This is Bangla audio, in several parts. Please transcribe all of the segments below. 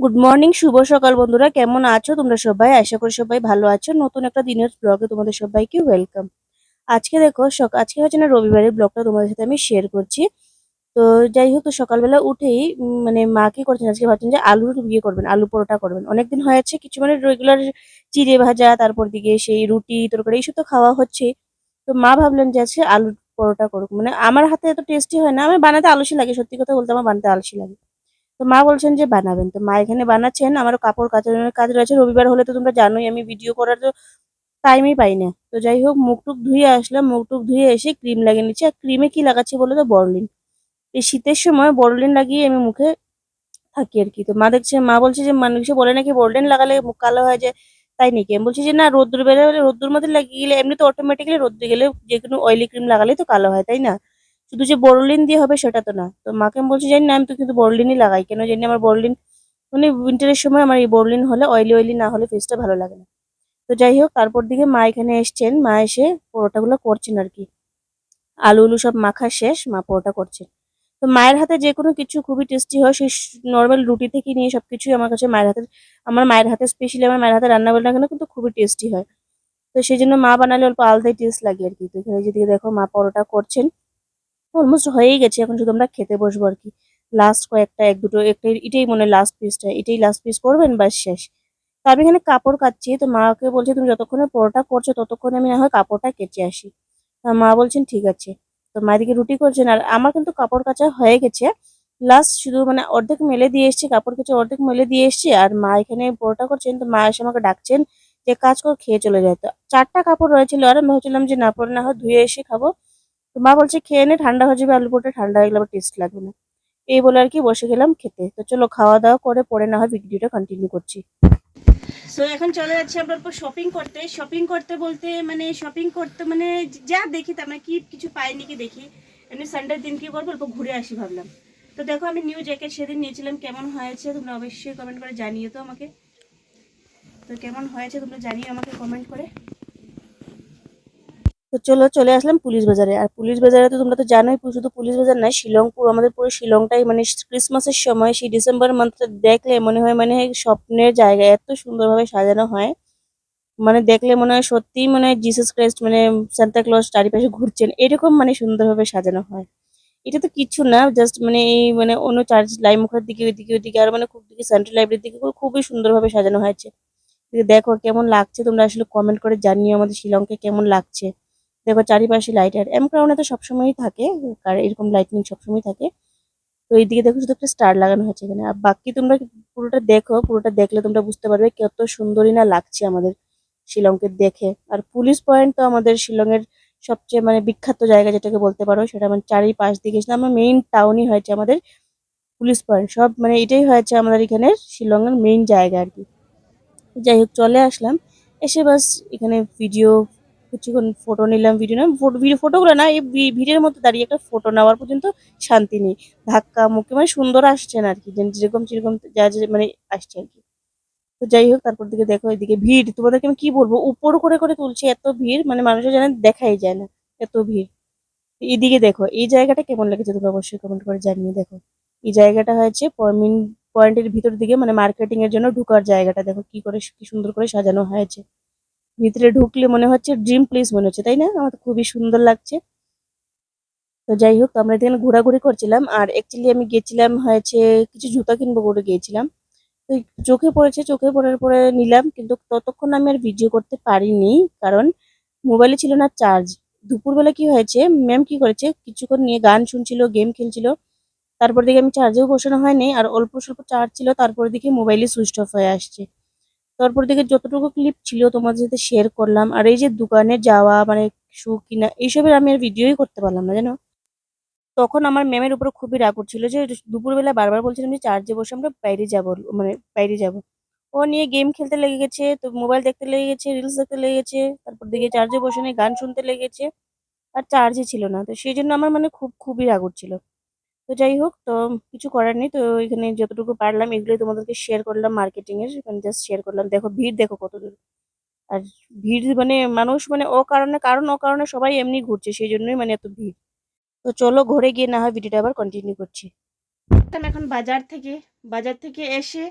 গুড মর্নিং শুভ সকাল বন্ধুরা। কেমন আছো তোমরা সবাই? আশা করি সবাই ভালো আছো। নতুন একটা দিনের ব্লগে তোমাদের সবাইকে ওয়েলকাম আজকে দেখো আজকে হচ্ছে না রবিবারের ব্লগটা তোমাদের সাথে আমি শেয়ার করছি। তো যাই হোক, তো সকালবেলা উঠেই মানে মা কি করছেন? আজকে ভাবছেন যে আলুর ইয়ে করবেন, আলু পরোটা করবেন। অনেকদিন হয়েছে কিছু মানে রেগুলার চিড়ে ভাজা, তারপর দিকে সেই রুটি, তরকারি, এইসব তো খাওয়া হচ্ছে। তো মা ভাবলেন যে আজকে আলুর পরোটা করুক। মানে আমার হাতে এত টেস্টি হয় না, আমার বানাতে আলসি লাগে, সত্যি কথা বলতে আমার বানাতে আলসি লাগে। তো মা বলছেন যে বানাবেন। তো মা এখানে বানাচ্ছেন আমার কাপড় কাচানোর কাজ রয়েছে, রবিবার হলে তো তোমরা জানোই, আমি ভিডিও করার তো টাইমই পাই না। তো যাই হোক মুখ টুক ধুয়ে আসলাম মুখ টুক ধুয়ে এসে ক্রিম লাগিয়ে নিচ্ছি। আর ক্রিমে কি লাগাচ্ছি বলে তো? বড়লিন এই শীতের সময় বড়লিন লাগিয়ে আমি মুখে থাকি আর কি। তো মা দেখছে, মা বলছে যে, মানুষে বলে নাকি বড়লিন লাগালে মুখ কালো হয়ে যায়, তাই নাকি? আমি বলছি যে, না, রোদ্দুর বেরোলে রোদ্দুর মধ্যে লাগিয়ে গেলে এমনি তো অটোমেটিক্যালি রোদ্দুর গেলে যে কোনো অয়েলি ক্রিম লাগালেই তো কালো হয়, তাই না? শুধু যে বোরলিন দিয়ে হবে সেটা তো না। তো মাকে আমি বলছি, জানি না, আমি তো কিন্তু বোরলিনই লাগাই। কেন জানি আমার বোরলিন মানে উইন্টারের সময় আমার এই বোরলিন হলে অয়েলি অয়েলি না হলে ফেসটা ভালো লাগে না। তো যাই হোক, তারপর দিকে মা এখানে এসছেন। মা এসে পরোটাগুলো করছেন আর কি। আলু উলু সব মাখা শেষ, মা পরোটা করছেন। তো মায়ের হাতে যে কোনো কিছু খুবই টেস্টি হয় সেই নর্মাল রুটি থেকে নিয়ে সবকিছুই আমার কাছে মায়ের হাতে, আমার মায়ের হাতে স্পেশালি আমার মায়ের হাতে রান্না বলে না কেন, কিন্তু খুবই টেস্টি হয়। তো সেই জন্য মা বানালে অল্প আলাদাই টেস্ট লাগে আর কি। তো এখানে যেদিকে দেখো, মা পরোটা করছেন। অলমোস্ট হয়েই গেছে, এখন শুধু আমরা খেতে বসবো আর কি। লাস্ট কয়েকটা, এক দুটো একটা এটাই মনে হয় লাস্ট পিসটা এটাই লাস্ট পিস করবেন বাস শেষ। তো আমি এখানে কাপড় কাচ্ছি, তো মাকে বলছে, তুমি যতক্ষণে পরোটা করছ, ততক্ষণে আমি না হয় কাপড়টা কেচে আসি। মা বলছেন, ঠিক আছে। তো মা এদিকে রুটি করছেন, আর আমার কিন্তু কাপড় কাচা হয়ে গেছে। লাস্ট শুধু মানে অর্ধেক মেলে দিয়ে এসছি, কাপড় কেচে অর্ধেক মেলে দিয়ে এসছি, আর মা এখানে পরোটা করছেন, তো মা এসে আমাকে ডাকছেন যে, কাজ কর, খেয়ে চলে যায়। তো চারটা কাপড় রয়েছিল, আর আমি ভাবছিলাম যে, না, পরে না হয় ধুয়ে এসে খাব। তো মা বলছে, খেয়ে নে, ঠান্ডা হয়ে যাবে, আলু পরোটা ঠান্ডা হয়ে গেলে আবার টেস্ট লাগবে না। এই বলে আর কি বসে গেলাম খেতে। তো চলো খাওয়া দাওয়া করে, পরে না হয় ভিডিওটা কন্টিনিউ করছি। সো এখন চলে যাচ্ছি আমরা শপিং করতে। শপিং করতে বলতে মানে শপিং করতে মানে যা দেখি তার মানে কি কিছু পাইনি কি দেখি। এমনি সানডের দিন কি করব, অল্প ঘুরে আসি ভাবলাম। তো দেখো আমি নিউ জ্যাকেট সেদিন নিয়েছিলাম, কেমন হয়েছে তোমরা অবশ্যই কমেন্ট করে জানিও তো আমাকে। তো কেমন হয়েছে তোমরা জানিও আমাকে কমেন্ট করে। তো চলো, চলে আসলাম পুলিশ বাজারে। আর পুলিশ বাজারে তো তোমরা তো জানোই শুধু পুলিশ বাজার নয়, শিলংপুর, আমাদের পুরো শিলংটাই মানে ক্রিসমাসের সময় সেই ডিসেম্বর মান্থটা দেখলে মনে হয় মানে স্বপ্নের জায়গা, এত সুন্দরভাবে সাজানো হয়। মানে দেখলে মনে হয় সত্যিই মনে হয় জিসাস ক্রাইস্ট মানে সান্তা ক্লজ চারিপাশে ঘুরছেন। এরকম মানে সুন্দরভাবে সাজানো হয়। এটা তো কিছু না জাস্ট মানে এই মানে অন্য চার্চ লাইমুখের দিকে, ওইদিকে ওইদিকে, আর মানে খুব দিকে সেন্ট্রাল লাইব্রেরির দিকে খুবই সুন্দরভাবে সাজানো হয়েছে। দেখো কেমন লাগছে, তোমরা আসলে কমেন্ট করে জানিও আমাদের শিলংকে কেমন লাগছে। দেখো চারিপাশে লাইট আর এম ক্রাউনে তো সবসময়ই থাকে, আর এরকম লাইটিং সবসময় থাকে। তো এইদিকে দেখো শুধু একটা স্টার লাগানো হয়েছে এখানে। আর বাকি তোমরা পুরোটা দেখো, পুরোটা দেখলে তোমরা বুঝতে পারবে কত সুন্দরই না লাগছে আমাদের শিলংকে দেখে। আর পুলিশ পয়েন্ট তো আমাদের শিলংয়ের সবচেয়ে মানে বিখ্যাত জায়গা যেটাকে বলতে পারো, সেটা মানে চারিপাশ দিকে সেটা আমার মেইন টাউনই হয়েছে আমাদের পুলিশ পয়েন্ট সব মানে এটাই হয়েছে আমাদের এখানে শিলংয়ের মেইন জায়গা আর কি। যাই হোক, চলে আসলাম। এসে বাস এখানে ভিডিও কিছুক্ষণ ফটো নিলাম ভিডিও না ফটো ভিডিও ফটোগুলো না, এই ভিড়ের মধ্যে দাঁড়িয়ে একটা ফটো নেওয়ার পর্যন্ত শান্তি নেই। ধাক্কা মুখে মানে সুন্দর আসছেন আর কি যেরকম যেরকম যা যা মানে আসছে আর কি। তো যাই হোক, তারপর দিকে দেখো, এদিকে ভিড়। তোমাদেরকে আমি কি বলব? উপর করে করে তুলছে এত ভিড় মানে মানুষের যেন দেখাই যায় না, এত ভিড়। এদিকে দেখো, এই জায়গাটা কেমন লেগেছে তোমরা অবশ্যই কমেন্ট করে জানিয়ে দেখো। এই জায়গাটা হয়েছে পয়েন্টের ভিতর দিকে মানে মার্কেটিং এর জন্য ঢুকার জায়গাটা। দেখো কি করে, কি সুন্দর করে সাজানো হয়েছে। ভিতরে ঢুকলে মনে হচ্ছে ড্রিম প্লেস মনে হচ্ছে, তাই না? আমার খুবই সুন্দর লাগছে। তো যাই হোক, আমরা এখানে ঘোরাঘুরি করছিলাম আর অ্যাকচুয়ালি আমি গেছিলাম হয়েছে, কিছু জুতা কিনবো করে গিয়েছিলাম তো চোখে পড়েছে, চোখে পড়ার পরে নিলাম, কিন্তু ততক্ষণ আমি আর ভিডিও করতে পারিনি, কারণ মোবাইলে ছিল না চার্জ দুপুরবেলা কি হয়েছে ম্যাম কি করেছে, কিছুক্ষণ নিয়ে গান শুনছিল গেম খেলছিল, তারপর দিকে আমি চার্জেও বসানো হয়নি, আর অল্প স্বল্প চার্জ ছিল, তারপর দিকে মোবাইলে সুইচ অফ হয়ে আসছে। তারপর দিকে যতটুকু ক্লিপ ছিল তোমাদের সাথে শেয়ার করলাম। আর এই যে দোকানে যাওয়া মানে শু কিনা, এইসবের আমি আর ভিডিওই করতে পারলাম না, জানো? তখন আমার ম্যামের উপর খুবই রাগ উঠছিল যে, দুপুরবেলা বারবার বলছিলাম যে, চার্জে বসে আমরা বাইরে যাব মানে বাইরে যাব। ও নিয়ে গেম খেলতে লেগে গেছে, তো মোবাইল দেখতে লেগে গেছে রিলস দেখতে লেগে গেছে, তারপর দেখে চার্জে বসে নিয়ে গান শুনতে লেগেছে গেছে, আর চার্জই ছিল না। তো সেই জন্য আমার মানে খুব, খুবই রাগ উঠছিল। তো যাই হোক, তো কিছু করার নেই। তো এখানে যতটুকু পারলাম এগুলোই তোমাদেরকে শেয়ার করলাম মার্কেটিং এর। মানে জাস্ট শেয়ার করলাম। দেখো ভিড়, দেখো কত দূর। আর ভিড় মানে মানুষ মানে ও কারণে, কারণ ও কারণে সবাই এমনি ঘুরছে, সেই জন্যই মানে এত ভিড়। তো চলো ঘরে গিয়ে না হয় ভিডিওটা আবার কন্টিনিউ করছি। এখন বাজার থেকে বাজার থেকে এসে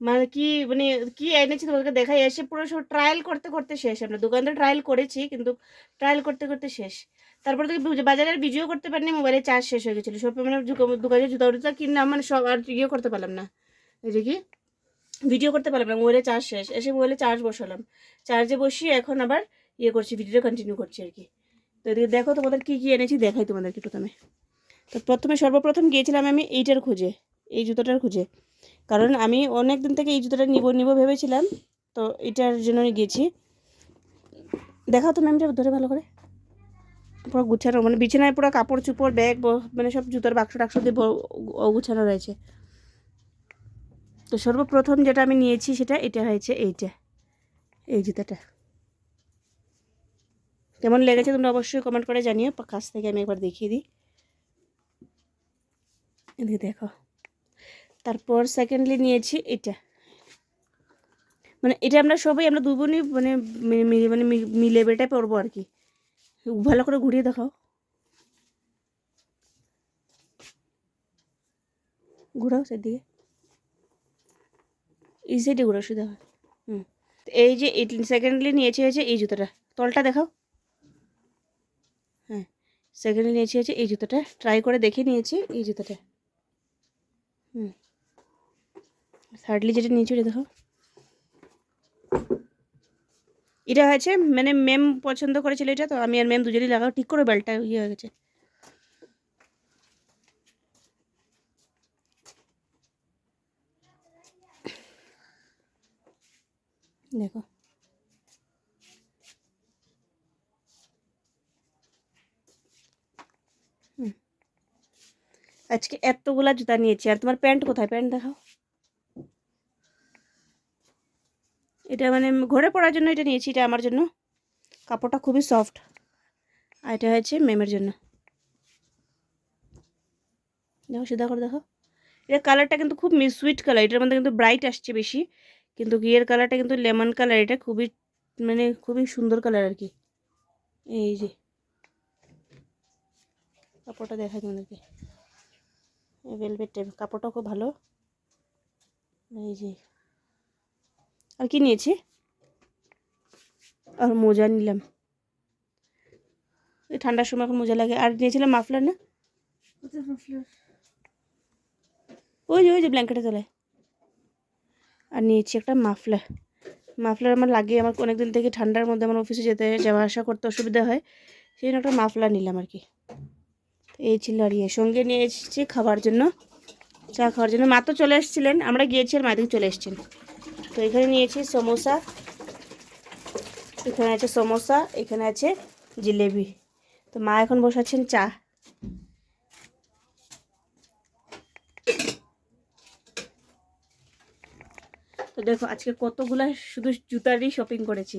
মানে কি মানে কি এনেছি তোমাদেরকে দেখাই? এসে পুরো সব ট্রায়াল করতে করতে শেষ। আমরা দোকানটা ট্রায়াল করেছি, কিন্তু ট্রায়াল করতে করতে শেষ। তারপরে তো বাজারে আর ভিডিও করতে পারিনি মোবাইলে চার্জ শেষ হয়ে গেছিল। সব মানে দোকা- দোকানে জুতা উটা কিনলাম মানে সব আর ইয়ে করতে পারলাম না। এই যে কি? ভিডিও করতে পারলাম না মোবাইলে চার্জ শেষ। এসে মোবাইলে চার্জ বসালাম। চার্জে বসিয়ে এখন আবার ইয়ে করছি ভিডিওটা কন্টিনিউ করছি আর কি। তো এদিকে দেখো তোমাদের কী কী এনেছি, দেখাই তোমাদেরকে প্রথমে। তো প্রথমে সর্বপ্রথম গিয়েছিলাম আমি এইটার খুঁজে। এই জুতোটার খুঁজে। কারণ আমি অনেক দিন থেকে এই জুতোটা নিব নিব ভেবেছিলাম, তো এটার জন্যই গিয়েছি দেখাও তো ম্যামটা ধরে ভালো করে। পুরো গুছানো মানে বিছানায় পুরো কাপড়, চুপড়, ব্যাগ মানে সব জুতোর বাক্স টাক্স দিয়ে অগুছানো রয়েছে। তো সর্বপ্রথম যেটা আমি নিয়েছি সেটা এটা হয়েছে এইটা, এই জুতোটা। কেমন লেগেছে তোমরা অবশ্যই কমেন্ট করে জানিও, কাছ থেকে আমি একবার দেখিয়ে দিই। দেখো। তারপর সেকেন্ডলি নিয়েছি এটা। মানে এটা আমরা সবাই, আমরা দু বোনই মানে মানে মিলে বেটায় পরবো আর কি। ভালো করে ঘুরিয়ে দেখাও। ঘুরাও সেদিকে। এই সাইডে ঘুরাও শুধু হুম। এই যে সেকেন্ডলি নিয়েছি হয়েছে এই জুতোটা। তলটা দেখাও। হ্যাঁ সেকেন্ডলি নিয়েছি হয়েছে এই জুতোটা। ট্রাই করে দেখে নিয়েছি এই জুতোটা। হুম। থার্ডলি যেটা নিয়েছি ওটা দেখো। এটা হয়েছে মানে ম্যাম পছন্দ করেছিল এটা, তো আমি আর ম্যাম দুজনেই লাগাও ঠিক করে বেলটা ইয়ে হয়ে গেছে। দেখো। আজকে এতগুলা জুতা নিয়েছি, আর তোমার প্যান্ট কোথায়? প্যান্ট দেখাও। এটা মানে ঘরে পড়ার জন্য এটা নিয়েছি, এটা আমার জন্য। কাপড়টা খুবই সফট আর এটা হয়েছে ম্যামের জন্য। দেখো সিধা করে দেখো। এটা কালারটা কিন্তু খুব সুইট কালার এটার মধ্যে কিন্তু ব্রাইট আসছে বেশি। কিন্তু গিয়ের কালারটা কিন্তু লেমন কালার এটা খুবই মানে খুবই সুন্দর কালার আর কি। এই যে। কাপড়টা দেখাই তোমাদেরকে। ভেলভেট টাইপ কাপড়টা খুব ভালো। এই যে। আর কি নিয়েছি? আর মোজা নিলাম। এই ঠান্ডার সময় এখন মোজা লাগে। আর নিয়েছিলাম মাফলার না? ওই যে ওই যে ব্ল্যাঙ্কেটে তলায়। আর নিয়েছি একটা মাফলার। মাফলার আমার লাগে। আমার অনেক দিন থেকে ঠান্ডার মধ্যে আমার অফিসে যেতে যাওয়া আসা করতে অসুবিধা হয়। সেই জন্য একটা মাফলার নিলাম আর কি। এই ছিল আর ইয়ে। সঙ্গে নিয়ে এসেছি খাবার জন্য। চা খাওয়ার জন্য। মা তো চলে এসেছিলেন। আমরা গিয়েছি আর মাদিকে চলে এসেছেন। তো এখানে নিয়েছি সমোসা, এখানে আছে সমোসা, এখানে আছে জিলেবি। তো মা এখন বসাচ্ছেন চা। তো দেখো, আজকে কতগুলা শুধু জুতারই শপিং করেছি।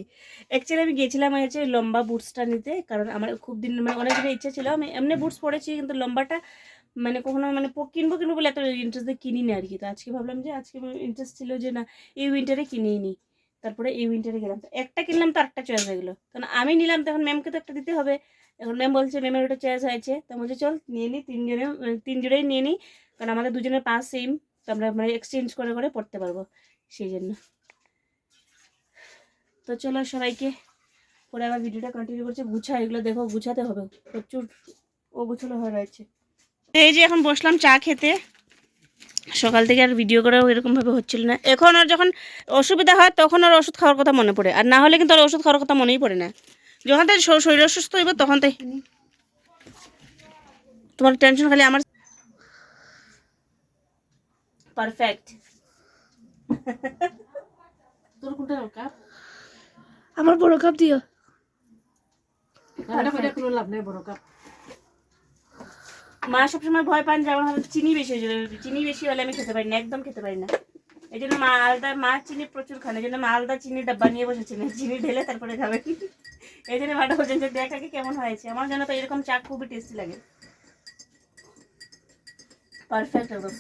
অ্যাকচুয়ালি আমি গিয়েছিলাম হচ্ছে লম্বা বুটসটা নিতে, কারণ আমার খুব দিন মানে অনেক দিনের ইচ্ছা ছিল। আমি এমনি বুটস পরেছি, কিন্তু লম্বাটা মানে কখনো মানে কিনবো কিনবো বলে ইন্টারেস্ট দিয়ে কিনিনি আর কি। তো আজকে ভাবলাম যে, আজকে ইন্টারেস্ট ছিল যে, না, এই উইন্টারে কিনেই নি তারপরে এই উইন্টারে গেলাম। তো একটা কিনলাম, তো আরেকটা চয়েস হয়ে গেলো। কারণ আমি নিলাম তখন ম্যামকে তো একটা দিতে হবে। এখন ম্যাম বলছে ম্যামের ওটা চয়েস হয়েছে। তো বলছে, চল, নিয়ে নিই তিনজনে মানে তিন জোড়াই নিয়ে নিই কারণ আমাদের দুজনের পাস সেম তো আমরা মানে এক্সচেঞ্জ করে করে পড়তে পারব সেই জন্য। তো চলো সবাইকে, পরে আবার ভিডিওটা কন্টিনিউ করছে। গুছা, এগুলো দেখো, গুছাতে হবে। প্রচুর, ও গুছানো হয়ে রয়েছে। এই যে এখন বসলাম চা খেতে। সকাল থেকে আর ভিডিও করেও এরকমভাবে হচ্ছিল না। এখন আর যখন অসুবিধা হয় তখন আর ওষুধ খাওয়ার কথা মনে পড়ে। আর না হলে কিন্তু আর ওষুধ খাওয়ার কথা মনেই পড়ে না। যখন তাই শরীর অসুস্থ হইব তখন তাই। তোমার টেনশন খালি আমার। পারফেক্ট তোর কোনটা কাপ আমার বড় কাপ দিও। কোনো লাভ নেই বড় কাপ মা সবসময় ভয় পান যে আমার চিনি বেশি হয়ে যাবে চিনি বেশি হলে আমি খেতে পারি না, একদম খেতে পারি না। এই জন্য মা আলাদা, মা চিনি প্রচুর খান এই জন্য মা আলাদা চিনির ডাব্বা নিয়ে বসেছেন চিনি ঢেলে তারপরে খাবেন এই জন্য মাটা বলছেন যে দেখা কি কেমন হয়েছে, আমার জন্য তো এরকম চা খুবই টেস্টি লাগে। পারফেক্ট একদম।